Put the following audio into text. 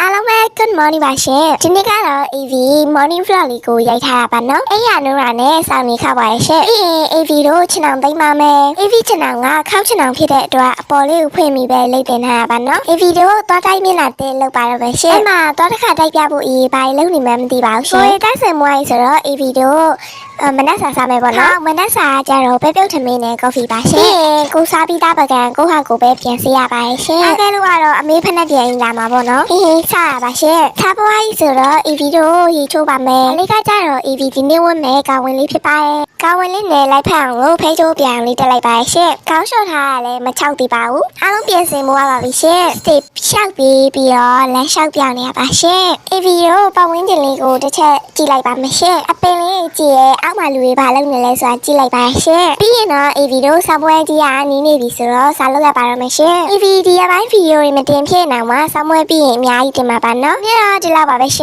အားလုံးပဲ good morning ပါရှင်ဒီနေ့ကတော့ AV morning vlog လေးကိုရိုက်ထားတာပါနော်အဲ့ရနိုးရာနဲ့စောင့်နေခါပါရဲ့ရှင်ပြီးရင် AV တို့ချင်အောင်သိမ်းပါမယ် AV ချင်အောင်ကခောက်ချင်အောင်ဖြစ်တဲ့အတွက်အပေါ်လေးကိုဖွင့်ပြီးပဲလိမ့်တင်ထားတာပါနော် AV တို့သွားတိုက်မျက်နှာတင်လောက်ပါတော့ပဲရှင်အဲ့မှာသွားတစ်ခါတိုက်ပြဖို့အေးဘာလို့လုံနေမှန်းမသိပါဘူးရှင်ကိုယ်တိုက်စင်မွိုင်းဆိုတော့ AV တို့အမနက်စာစားမယ်ပေါ့နော်မနက်စာကကြတော့ပဲပြုတ်ထမင်းနဲ့ကော်ဖီပါရှင်ပြီးရင်ကိုစားပြီးသားပကံကိုဟာကိုပဲပြန်စီရပါရဲ့ရှင်အဲ့ကဲလို့ကတော့အမေဖက်နဲ့ပြန်လာမှာပေါ့နော်ဟင်းဟင်းစားရပါရှင်စားပွားကြီးဆိုတော့ EV တို့ရေချိုးပါမယ်အလေးကကြတော့ EV ဒီနေ့ဝတ်မယ်ကာဝင်လေးဖြစ်ပါရဲ့ကာဝင်လေးနဲ့လိုက်ဖက်အောင်လို့ဖဲချိုးပြန်လေးတက်လိုက်ပါရဲ့ရှင်ကောင်းလျှော့ထားရလဲမချောက်သေးပါဘူးအားလုံးပြင်ဆင်မှုရပါပြီရှင်စတစ်ရှောက်ပြီးပြီးတော့လမ်းလျှောက်ပြောင်းနေရပါရှင် EV တို့ပတ်ဝန်းကျင်လေးကိုတစ်ချက်ကြည့်လိုက်ပါမယ်ရှင်အပင်လေးကြည့်ရဲအောက်မှာလူတွေဘာလုပ်နေလဲဆိုတာကြည့်လိုက်ပါရှင်ပြီးရင်တော့ EV တို့စပွဲကြီးကနီးနေပြီဆိုတော့စားလို့ရပါတော့မယ်ရှင် EV ဒီအပိုင်းဗီဒီယိုတွေမတင်ဖြစ်နေအောင်မှာစပွဲပြီးရင်အများကြီးတင်ပါပါနော်မြင်တော့ဒီလောက်ပါပဲရှင်